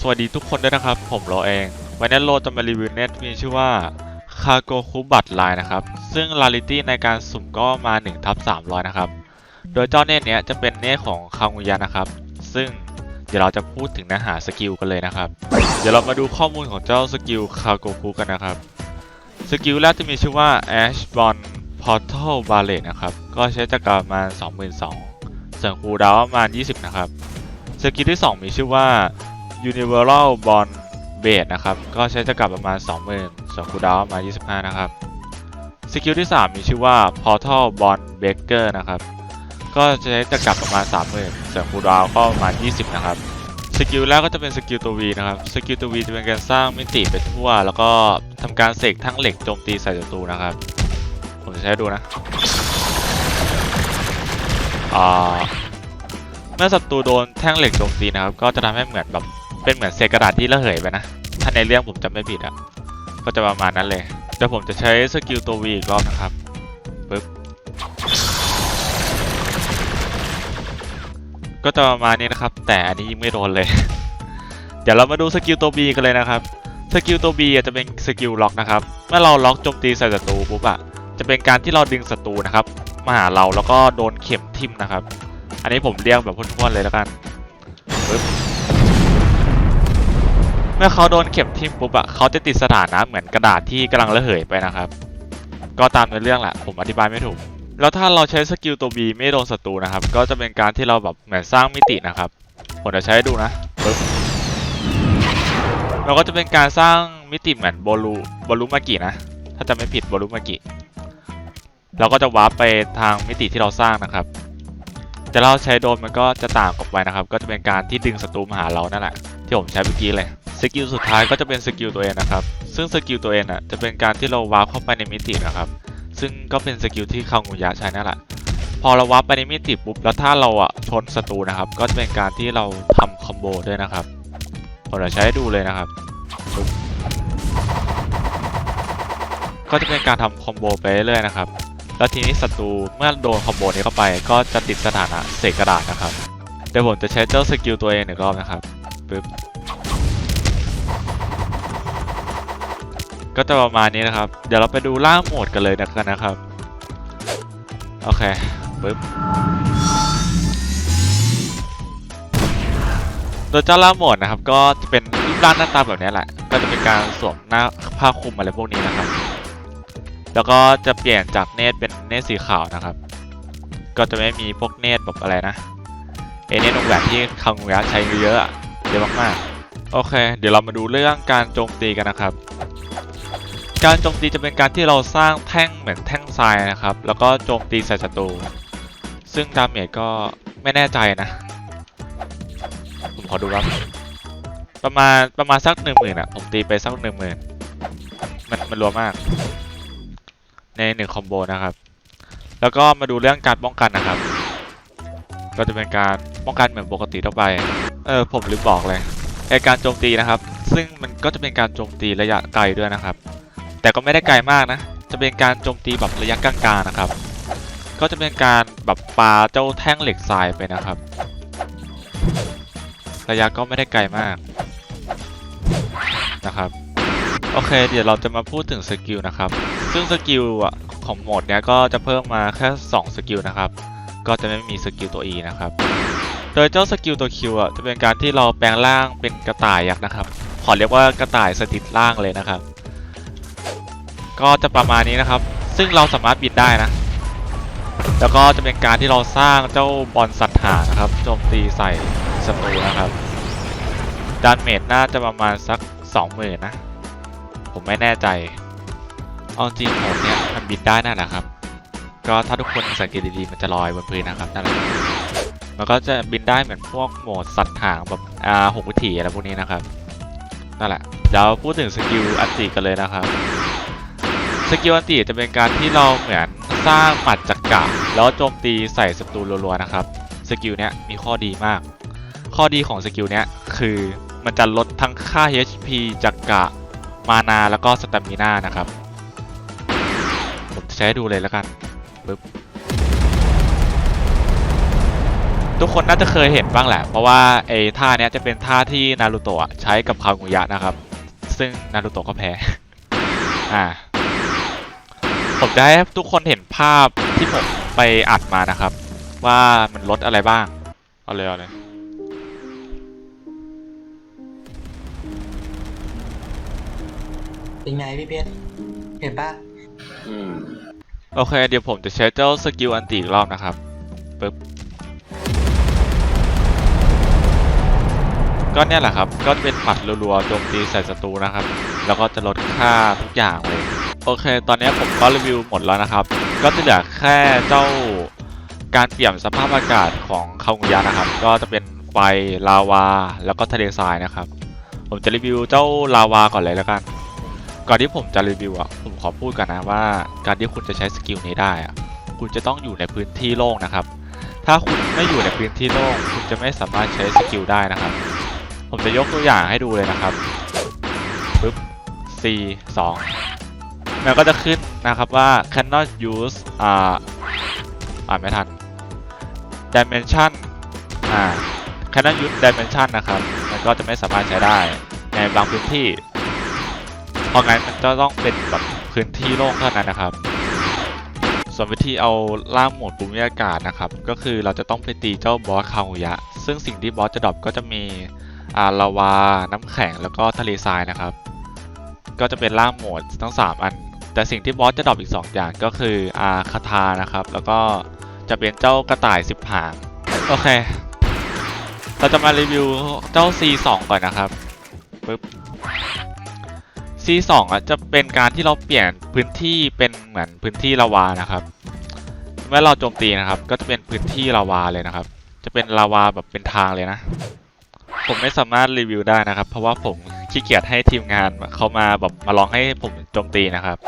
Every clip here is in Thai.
สวัสดีทุกคนด้วยนะครับ ผมโรเอง วันนี้โรจะมารีวิวเน็ตมีชื่อว่าคาโกคุบัตไลน์นะครับ ซึ่ง Rarity ในการสุ่มก็มา1ทับ300 นะครับ โดยเจ้าเน็ตเนี้ยจะเป็นเน็ตของคางูยะนะครับ ซึ่งเดี๋ยวเราจะพูดถึงเนื้อหาสกิลกันเลยนะครับ เดี๋ยวเรามาดูข้อมูลของเจ้าสกิลคาโกคุกันนะครับ สกิลแรกจะมีชื่อว่า Ash b o n Portal Ballet นะครับ ก็ใช้จักรประมาณ22,000ส่วนคูดาวประมาณ 20 นะครับ สกิลที่ 2 มีชื่อว่า Universal Bond Base นะครับ ก็ใช้จักรประมาณ 20,000ส่วนคูดาวมา 25 นะครับ สกิลที่ 3 มีชื่อว่า Portal Bond Breaker นะครับ ก็ใช้จักรประมาณ 30,000ส่วนคูดาวก็ประมาณ 20 นะครับสกิลแรกก็จะเป็นสกิลตัว V นะครับ สกิลตัว V จะเป็นการสร้างมิติไปทั่ว แล้วก็ทำการเสกทั้งเหล็กโจมตีใส่ศัตรูนะครับ ผมจะใช้ดูนะอ่าเมื่อศัตรูโดนแท่งเหล็กโจมตีนะครับ ก็จะทำให้เหมือนแบบ เป็นเหมือนเศษกระดาษที่ระเหยไปนะ ถ้าในเรื่องผมจำไม่ผิดอะก็จะประมาณนั้นเลยเดี๋ยวผมจะใช้สกิลตัว V อีกรอบนะครับปึ๊บก็จะประมาณนี้นะครับ แต่อันนี้ยิงไม่โดนเลย เดี๋ยวเรามาดูสกิลตัว B กันเลยนะครับสกิลตัว B อะจะเป็นสกิลล็อกนะครับ เมื่อเราล็อกโจมตีใส่ศัตรูปุ๊บอะจะเป็นการที่เราดึงศัตรูนะครับมาหาเราแล้วก็โดนเข็มทิ่มนะครับ อันนี้ผมเรียกแบบพ้วนๆเลยแล้วกัน เมื่อเขาโดนเข็มทิ่มปุ๊บอะเขาจะติดสถานะเหมือนกระดาษที่กำลังระเหยไปนะครับ ก็ตามในเรื่องแหละผมอธิบายไม่ถูก แล้วถ้าเราใช้สกิลตัว B ไม่โดนศัตรูนะครับ ก็จะเป็นการที่เราแบบเหมือนสร้างมิตินะครับ ผมจะใช้ให้ดูนะปึ๊บเราก็จะเป็นการสร้างมิติเหมือนโบลูโบลูมากินะ ถ้าจะไม่ผิดโบลูมากิเราก็จะวาร์ปไปทางมิติที่เราสร้างนะครับ แต่เราใช้โดนมันก็จะต่างออกไปนะครับ ก็จะเป็นการที่ดึงศัตรูมาหาเรานั่นแหละที่ผมใช้เมื่อกี้เลย สกิลสุดท้ายก็จะเป็นสกิลตัวเองนะครับ ซึ่งสกิลตัวเองอะจะเป็นการที่เราวาร์ปเข้าไปในมิตินะครับ ซึ่งก็เป็นสกิลที่คางูยะใช้นั่นแหละ พอเราวาร์ปไปในมิติปุ๊บ แล้วถ้าเราอะชนศัตรูนะครับ ก็จะเป็นการที่เราทำคอมโบด้วยนะครับผมจะใช้ดูเลยนะครับปึ๊บก็จะเป็นการทำคอมโบไปเรื่อยๆนะครับ แล้วทีนี้ศัตรูเมื่อโดนคอมโบนี้เข้าไป ก็จะติดสถานะเศษกระดาษนะครับ เดี๋ยวผมจะใช้เจ้าสกิลตัวเองหนึ่งรอบนะครับปึ๊บ ก็จะประมาณนี้นะครับ เดี๋ยวเราไปดูล่างโหมดกันเลยนะกันนะครับ โอเคปึ๊บโดยเจ้าล่างโหมดนะครับ ก็จะเป็นรูปร่างหน้าตาแบบนี้แหละ ก็จะเป็นการสวมหน้าผ้าคลุมอะไรพวกนี้นะครับ แล้วก็จะเปลี่ยนจากเนตเป็นเนตสีขาวนะครับ ก็จะไม่มีพวกเนตแบบอะไรนะเอเนตตรงแบบที่คังยะใช้เยอะเยอะมากๆโอเค เดี๋ยวเรามาดูเรื่องการโจมตีกันนะครับ การโจมตีจะเป็นการที่เราสร้างแท่งเหมือนแท่งทรายนะครับ แล้วก็โจมตีใส่ศัตรูซึ่งดาเมจก็ไม่แน่ใจนะ ผมขอดูครับ ประมาณประมาณสักหนึ่งหมื่นอะ ผมตีไปสักหนึ่งหมื่นมันมันรัวมาก ในหนึ่งคอมโบนะครับ แล้วก็มาดูเรื่องการป้องกันนะครับ ก็จะเป็นการป้องกันเหมือนปกติทั่วไป เออผมลืมบอกเลยไอการโจมตีนะครับ ซึ่งมันก็จะเป็นการโจมตีระยะไกลด้วยนะครับ แต่ก็ไม่ได้ไกลมากนะ จะเป็นการโจมตีแบบระยะกลางๆนะครับ ก็จะเป็นการแบบปาเจ้าแท่งเหล็กทรายไปนะครับ ระยะก็ไม่ได้ไกลมากนะครับ โอเค เดี๋ยวเราจะมาพูดถึงสกิลนะครับ ซึ่งสกิลอะของโหมดเนี้ยก็จะเพิ่มมาแค่2สกิลนะครับ ก็จะไม่มีสกิลตัว E นะครับ โดยเจ้าสกิลตัว Q อะจะเป็นการที่เราแปลงร่างเป็นกระต่ายยักษ์นะครับ ขอเรียกว่ากระต่ายสถิตร่างเลยนะครับ ก็จะประมาณนี้นะครับ ซึ่งเราสามารถบินได้นะ แล้วก็จะเป็นการที่เราสร้างเจ้าบอลสัตว์หานะครับโจมตีใส่ศัตรูนะครับดานเมจน่าจะประมาณสัก20,000นะ ผมไม่แน่ใจเอาจริงโหมเนี้ยมันบินได้นั่นแหละครับ ก็ถ้าทุกคนสังเกตดีๆมันจะลอยบนพื้นนะครับนั่นแหละมันก็จะบินได้เหมือนพวกโหมดสัตว์หางแบบอ่าหกวิถีอะไรพวกนี้นะครับนั่นแหละเดี๋ยวพูดถึงสกิลอันติกันเลยนะครับ สกิลอันติจะเป็นการที่เราเหมือนสร้างหมัดจักระแล้วโจมตีใส่ศัตรูรัวๆนะครับ สกิลเนี้ยมีข้อดีมาก ข้อดีของสกิลเนี้ยคือมันจะลดทั้งค่า HP จักระมานาแล้วก็สตามินานะครับ ผมใช้ดูเลยแล้วกันปึ๊บทุกคนน่าจะเคยเห็นบ้างแหละ เพราะว่าไอ้ท่าเนี้ยจะเป็นท่าที่นารูโตะใช้กับคากุยะนะครับ ซึ่งนารูโตะก็แพ้ อ่า ผมจะให้ทุกคนเห็นภาพที่ผมไปอัดมานะครับ ว่ามันลดอะไรบ้าง เอาเลยเอาเลยเป็นไงพี่เพชรเห็นปะอืมโอเค เดี๋ยวผมจะใช้เจ้าสกิลอันติอีกรอบนะครับปึ๊บก็เนี่ยแหละครับ ก็จะเป็นหมัดรัวๆโจมตีใส่ศัตรูนะครับ แล้วก็จะลดค่าทุกอย่างเลย โอเค ตอนนี้ผมก็รีวิวหมดแล้วนะครับ ก็จะเหลือแค่เจ้าการเปลี่ยนสภาพอากาศของคางุยะนะครับ ก็จะเป็นไฟลาวา แล้วก็ทะเลทรายนะครับ ผมจะรีวิวเจ้าลาวาก่อนเลยแล้วกัน ก่อนที่ผมจะรีวิวอะ ผมขอพูดกันนะว่า การที่คุณจะใช้สกิลนี้ได้อะ คุณจะต้องอยู่ในพื้นที่โล่งนะครับ ถ้าคุณไม่อยู่ในพื้นที่โล่ง คุณจะไม่สามารถใช้สกิลได้นะครับ ผมจะยกตัวอย่างให้ดูเลยนะครับปึ๊บ C 2 มันก็จะขึ้นนะครับว่า cannot use อ่าอ่านไม่ทัน dimension อ่า cannot use dimension นะครับ มันก็จะไม่สามารถใช้ได้ในบางพื้นที่ เพราะงั้นมันจะต้องเป็นแบบพื้นที่โล่งเท่านั้นนะครับ ส่วนวิธีเอาล่างหมดภูมิอากาศนะครับ ก็คือเราจะต้องไปตีเจ้าบอสคาหุยะ ซึ่งสิ่งที่บอสจะดรอปก็จะมีอ่าลาวา น้ำแข็ง แล้วก็ทะเลทรายนะครับ ก็จะเป็นล่างโหมดทั้ง 3 อัน แต่สิ่งที่บอสจะดรอปอีก 2 อย่างก็คืออาคาทานะครับ แล้วก็จะเป็นเจ้ากระต่ายสิบหาง โอเค เราจะมารีวิวเจ้า C2 ก่อนนะครับปึ๊บ C2 อะจะเป็นการที่เราเปลี่ยนพื้นที่เป็นเหมือนพื้นที่ลาวานะครับ เมื่อเราโจมตีนะครับ ก็จะเป็นพื้นที่ลาวาเลยนะครับ จะเป็นลาวาแบบเป็นทางเลยนะ ผมไม่สามารถรีวิวได้นะครับ เพราะว่าผมขี้เกียจให้ทีมงานเขามาแบบมาลองให้ผมโจมตีนะครับ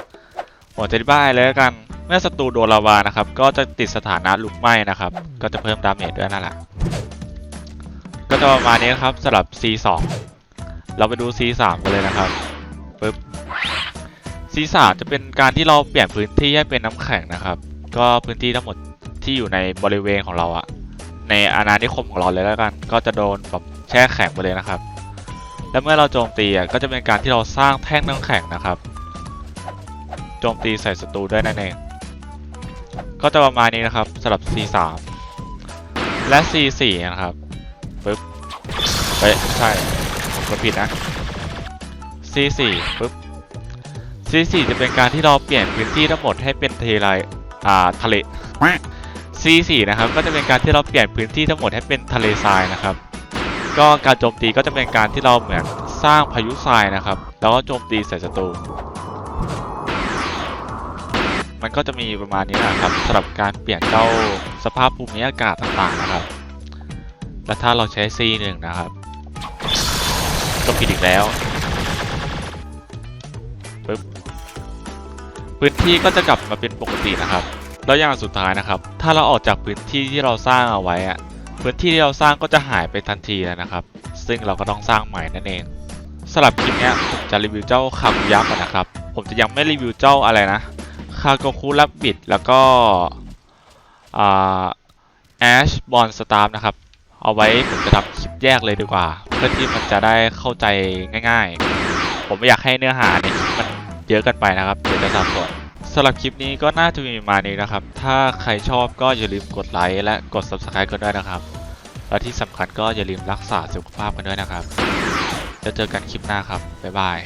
ผมจะอธิบายเลยแล้วกัน เมื่อศัตรูโดนลาวานะครับ ก็จะติดสถานะลุกไหม้นะครับ ก็จะเพิ่มดาเมจด้วยนั่นแหละ ก็จะประมาณนี้นะครับสำหรับ C2 เราไปดู C3 กันเลยนะครับปึ๊บ C3 จะเป็นการที่เราเปลี่ยนพื้นที่ให้เป็นน้ำแข็งนะครับ ก็พื้นที่ทั้งหมดที่อยู่ในบริเวณของเราอะในอาณานิคมของเราเลยแล้วกัน ก็จะโดนแบบแช่แข็งไปเลยนะครับ และเมื่อเราโจมตีอะก็จะเป็นการที่เราสร้างแท่งน้ำแข็งนะครับ โจมตีใส่ศัตรูด้วยนั่นเอง ก็จะประมาณนี้นะครับสำหรับ C3 และ C4 นะครับปึ๊บเฮ้ยไม่ใช่ผมก็ผิดนะ C4 ปึ๊บ C4 จะเป็นการที่เราเปลี่ยนพื้นที่ทั้งหมดให้เป็นทะเลอ่าทะเล C4 นะครับก็จะเป็นการที่เราเปลี่ยนพื้นที่ทั้งหมดให้เป็นทะเลทรายนะครับ ก็การโจมตีก็จะเป็นการที่เราเหมือนสร้างพายุทรายนะครับ แล้วก็โจมตีใส่ศัตรู มันก็จะมีประมาณนี้นะครับสำหรับการเปลี่ยนเจ้าสภาพภูมิอากาศต่างๆนะครับ และถ้าเราใช้ C1 นะครับก็ผิดอีกแล้วปึ๊บพื้นที่ก็จะกลับมาเป็นปกตินะครับ แล้วอย่างสุดท้ายนะครับ ถ้าเราออกจากพื้นที่ที่เราสร้างเอาไว้อะพื้นที่ที่เราสร้างก็จะหายไปทันทีแล้วนะครับ ซึ่งเราก็ต้องสร้างใหม่นั่นเองสำหรับคลิปนี้ผมจะรีวิวเจ้าคาบุยักษ์นะครับ ผมจะยังไม่รีวิวเจ้าอะไรนะ คาโกคุรับบิดแล้วก็แอชบอลสตาร์นะครับ เอาไว้ผมจะทำคลิปแยกเลยดีกว่า เพื่อที่มันจะได้เข้าใจง่าย ๆ ผมไม่อยากให้เนื้อหาในคลิปมันเยอะเกินไปนะครับเดี๋ยวจะสับสนสำหรับคลิปนี้ก็น่าจะมีประมาณนี้นะครับ ถ้าใครชอบก็อย่าลืมกดไลค์และกด subscribe กันด้วยนะครับ และที่สำคัญก็อย่าลืมรักษาสุขภาพกันด้วยนะครับ จะเจอกันคลิปหน้าครับ บ๊ายบาย